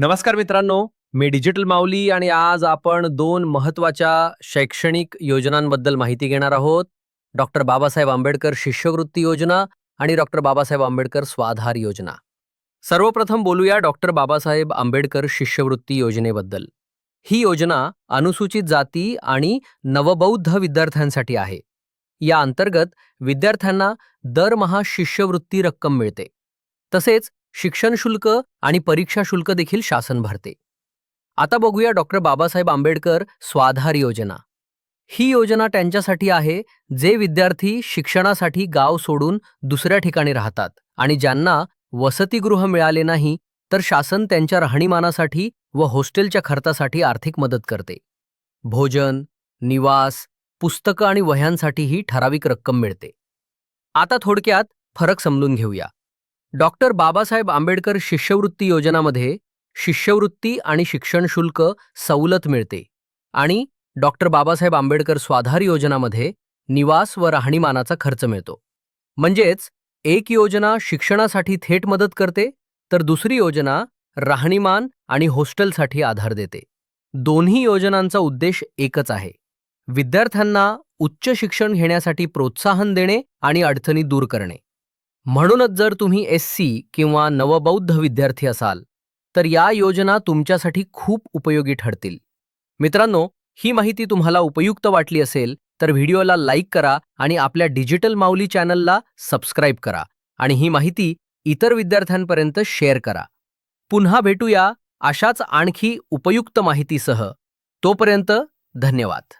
नमस्कार मित्रांनो मी डिजिटल माऊली आणि आज आपण दोन महत्त्वाच्या शैक्षणिक योजनांबद्दल माहिती घेणार आहोत. डॉक्टर बाबासाहेब आंबेडकर शिष्यवृत्ती योजना आणि डॉक्टर बाबासाहेब आंबेडकर स्वाधार योजना. सर्वप्रथम बोलूया डॉक्टर बाबासाहेब आंबेडकर शिष्यवृत्ती योजनेबद्दल. ही योजना अनुसूचित जाती आणि नवबौद्ध विद्यार्थ्यांसाठी आहे. या अंतर्गत विद्यार्थ्यांना दरमहा शिष्यवृत्ती रक्कम मिळते. तसेच शिक्षण शुल्क आणि परीक्षा शुल्क देखील शासन भरते. आता बघूया डॉक्टर बाबासाहेब आंबेडकर स्वाधार योजना. ही योजना त्यांच्यासाठी आहे जे विद्यार्थी शिक्षणासाठी गाव सोडून दुसऱ्या ठिकाणी राहतात आणि ज्यांना वसतिगृह मिळाले नाही तर शासन त्यांच्या राहणीमानासाठी व हॉस्टेलच्या खर्चासाठी आर्थिक मदत करते. भोजन निवास पुस्तकं आणि वह्यांसाठीही ठराविक रक्कम मिळते. आता थोडक्यात फरक समजून घेऊया. डॉक्टर बाबासाहेब आंबेडकर शिष्यवृत्ती योजनामध्ये शिष्यवृत्ती आणि शिक्षण शुल्क सवलत मिळते आणि डॉक्टर बाबासाहेब आंबेडकर स्वाधार योजनामध्ये निवास व राहणीमानाचा खर्च मिळतो. म्हणजेच एक योजना शिक्षणासाठी थेट मदत करते तर दुसरी योजना राहणीमान आणि हॉस्टेलसाठी आधार देते. दोन्ही योजनांचा उद्देश एकच आहे. विद्यार्थ्यांना उच्च शिक्षण घेण्यासाठी प्रोत्साहन देणे आणि अडचणी दूर करणे. म्हणूनच जर तुम्ही एस सी किंवा नवबौद्ध विद्यार्थी असाल तर या योजना तुमच्यासाठी खूप उपयोगी ठरतील. मित्रांनो ही माहिती तुम्हाला उपयुक्त वाटली असेल तर व्हिडिओला लाईक करा आणि आपल्या डिजिटल माऊली चॅनलला सबस्क्राईब करा आणि ही माहिती इतर विद्यार्थ्यांपर्यंत शेअर करा. पुन्हा भेटूया अशाच आणखी उपयुक्त माहितीसह. तोपर्यंत धन्यवाद.